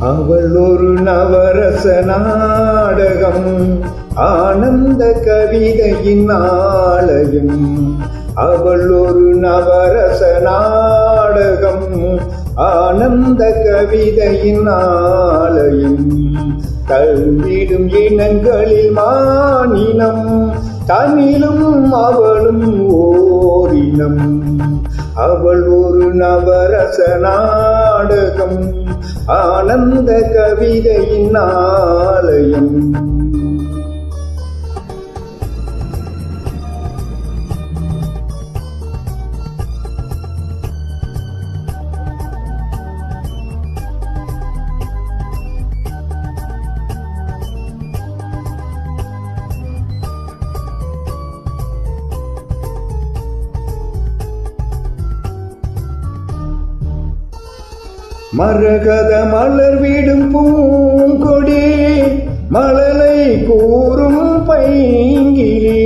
அவள் ஒரு நவரச நாடகம் ஆனந்த கவிதையின் ஆலயம். அவள் ஒரு நவரச நாடகம் ஆனந்த கவிதையின் ஆலயம். தள்ளிடும் இனங்களில் மானினம் தமிழும் அவளும் ஓ சின்னம் அவள் ஒரு நவரச நாடகம் ஆனந்த கவிதையின் ஆலயம். மரகத மலர் வீடும் பூங்கொடி மலலை கூறும் பைங்கிலி.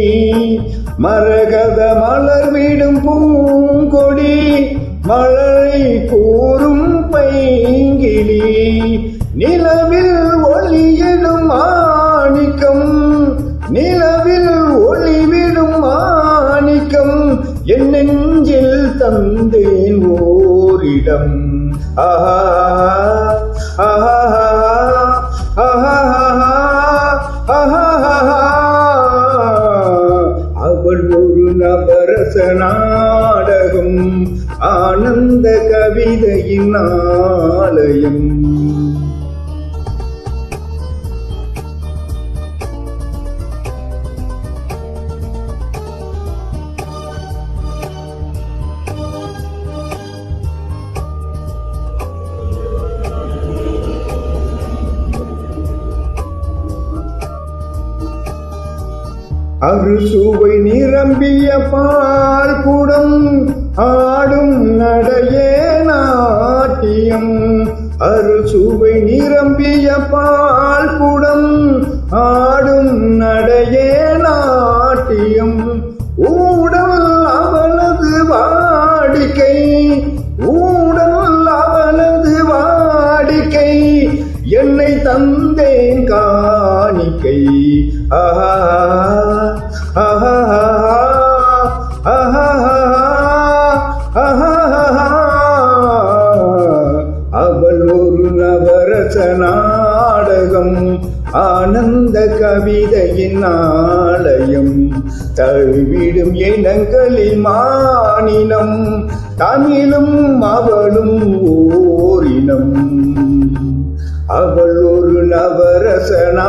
மரகத மலர் வீடும் பூங்கொடி மலரை கூறும் பைங்கிலி. நிலவில் ஒளியிடும் மாணிக்கம் நிலவில் ஒளிவிடும் மாணிக்கம். என்னென்ன நெஞ்சில் தந்தேன் ஓரிடம். ஆஹா ஆஹா. அவள் ஒரு நவரச நாடகம் ஆனந்த கவிதையின் ஆலயம். அறுசுவை நிரம்பிய பால் குடம் ஆடும் நடையே நாட்டியம். அறுசுவை நிரம்பிய பால் குடம் ஆடும் நடையே நாட்டியம். ஊடல் அவனது வாடிக்கை காணிக்கை ஆஹா ஆஹா ஆஹா ஆஹா அவள் ஒரு நவரச நாடகம் ஆனந்த கவிதையின் ஆலயம். தழுவிடும் இனங்களில் மாநிலம் தமிழும் அவளும் ஓரினம். அவள் ஒரு நவரசனா